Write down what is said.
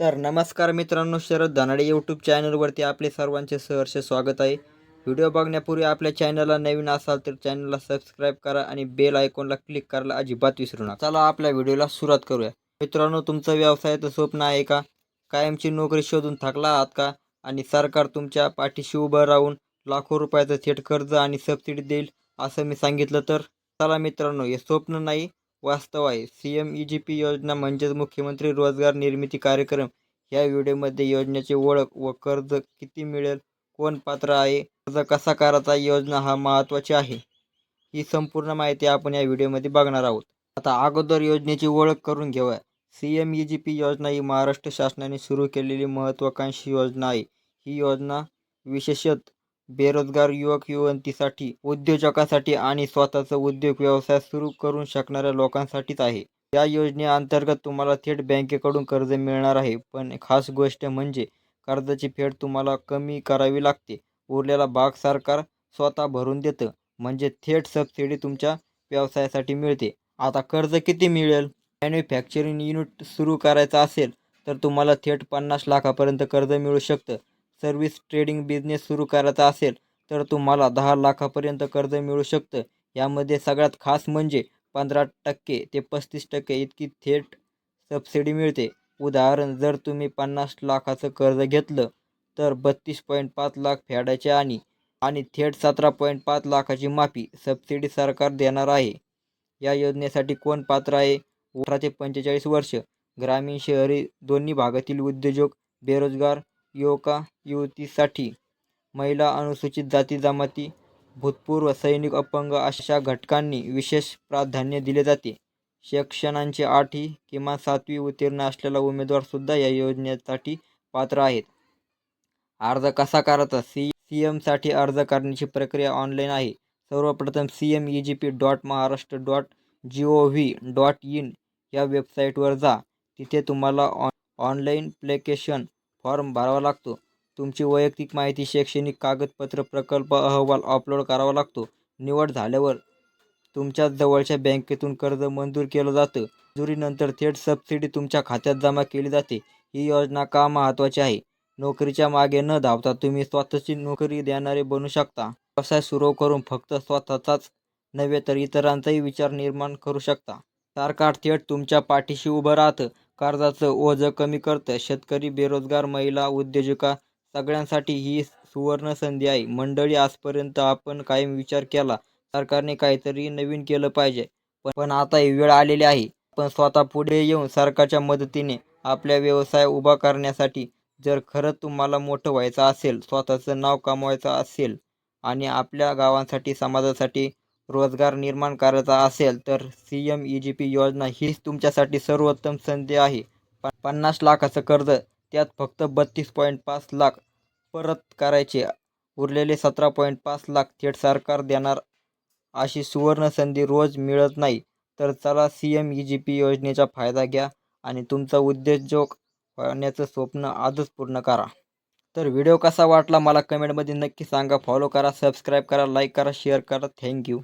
तर नमस्कार मित्रांनो शरद धनाडे यूट्यूब चॅनलवरती आपले सर्वांचे सहर्ष स्वागत आहे. व्हिडिओ बघण्यापूर्वी आपल्या चॅनलला नवीन असाल तर चॅनलला सबस्क्राईब करा आणि बेल आयकॉनला क्लिक करायला अजिबात विसरू नका. चला आपल्या व्हिडिओला सुरुवात करूया. मित्रांनो तुमचं व्यवसायाचं स्वप्न आहे का? कायमची नोकरी शोधून थकला आहात का? आणि सरकार तुमच्या पाठीशी उभं राहून लाखो रुपयाचं थेट कर्ज आणि सबसिडी देईल असं मी सांगितलं तर? चला मित्रांनो हे स्वप्न नाही वास्तव आहे C M E G P योजना म्हणजेच मुख्यमंत्री रोजगार निर्मिती कार्यक्रम. या व्हिडिओमध्ये योजनेची ओळख व कर्ज किती मिळेल कोण पात्र आहे कर्ज कसा करायचा योजना हा महत्त्वाची आहे. ही संपूर्ण माहिती आपण या व्हिडिओमध्ये बघणार आहोत. आता अगोदर योजनेची ओळख करून घेऊया. C M E G P योजना ही महाराष्ट्र शासनाने सुरू केलेली महत्त्वाकांक्षी योजना आहे. ही योजना विशेषत बेरोजगार युवक युवतीसाठी उद्योजकासाठी आणि स्वतःचा उद्योग व्यवसाय सुरू करू शकणाऱ्या लोकांसाठीच आहे. या योजनेअंतर्गत तुम्हाला थेट बँकेकडून कर्ज मिळणार आहे. पण खास गोष्ट म्हणजे कर्जाची फेड तुम्हाला कमी करावी लागते. उरलेला भाग सरकार स्वतः भरून देतं. म्हणजे थेट सबसिडी तुमच्या व्यवसायासाठी मिळते. आता कर्ज किती मिळेल? मॅन्युफॅक्चरिंग युनिट सुरू करायचं असेल तर तुम्हाला थेट पन्नास लाखापर्यंत कर्ज मिळू शकतं. सर्व्हिस ट्रेडिंग बिझनेस सुरू करायचा असेल तर तुम्हाला दहा लाखापर्यंत कर्ज मिळू शकतं. यामध्ये सगळ्यात खास म्हणजे पंधरा टक्के ते पस्तीस टक्के इतकी थेट सबसिडी मिळते. उदाहरण जर तुम्ही पन्नास लाखाचं कर्ज घेतलं तर बत्तीस पॉईंट पाच लाख फेडायचे आणि आणि थेट सतरा पॉईंट पाच लाखाची माफी सबसिडी सरकार देणार आहे. या योजनेसाठी कोण पात्र आहे? अठरा ते पंचेचाळीस वर्ष ग्रामीण शहरी दोन्ही भागातील उद्योजक बेरोजगार युवका युवतीसाठी महिला अनुसूचित जाती जमाती भूतपूर्व सैनिक अपंग अशा घटकांनी विशेष प्राधान्य दिले जाते. शिक्षणांचे अट किमान सातवी उत्तीर्ण असलेला उमेदवारसुद्धा या योजनेसाठी पात्र आहेत. अर्ज कसा करायचा? सी सी एमसाठी अर्ज करण्याची प्रक्रिया ऑनलाईन आहे. सर्वप्रथम C M E G P dot Maharashtra dot G O V dot in या वेबसाईटवर जा. तिथे तुम्हाला ऑन ऑनलाईन प्लेकेशन फॉर्म भरावा लागतो. तुमची वैयक्तिक माहिती शैक्षणिक कागदपत्र प्रकल्प अहवाल अपलोड करावा लागतो. निवड झाल्यावर तुमच्या जवळच्या बँकेतून कर्ज मंजूर केलं जातं. मंजुरीनंतर थेट सबसिडी तुमच्या खात्यात जमा केली जाते. ही योजना का महत्त्वाची आहे? नोकरीच्या मागे न धावता तुम्ही स्वतःची नोकरी देणारे बनू शकता. व्यवसाय सुरू करून फक्त स्वतःचाच नव्हे तर इतरांचाही विचार निर्माण करू शकता. सरकार थेट तुमच्या पाठीशी उभं राहतं. कर्जाचं ओझं कमी करतं शेतकरी बेरोजगार महिला उद्योजका सगळ्यांसाठी ही सुवर्ण संधी आहे. मंडळी आजपर्यंत आपण कायम विचार केला. सरकारने काहीतरी नवीन केलं पाहिजे. पण आता ही वेळ आलेली आहे. पण स्वतः पुढे येऊन सरकारच्या मदतीने आपल्या व्यवसाय उभा करण्यासाठी जर खरंच तुम्हाला मोठं व्हायचं असेल स्वतःचं नाव कमवायचं असेल आणि आपल्या गावांसाठी समाजासाठी रोजगार निर्माण करायचा असेल तर C M E G P योजना हीच तुमच्यासाठी सर्वोत्तम संधी आहे. प पन्नास लाखाचं कर्ज त्यात फक्त बत्तीस पॉईंट पाच लाख परत करायचे. उरलेले सतरा पॉईंट पाच लाख थेट सरकार देणार अशी सुवर्ण संधी रोज मिळत नाही. तर चला C M E G P योजनेचा फायदा घ्या आणि तुमचा उद्योजक होण्याचं स्वप्न आजच पूर्ण करा. तर व्हिडिओ कसा वाटला मला कमेंटमध्ये नक्की सांगा. फॉलो करा सबस्क्राईब करा लाईक करा शेअर करा. थँक्यू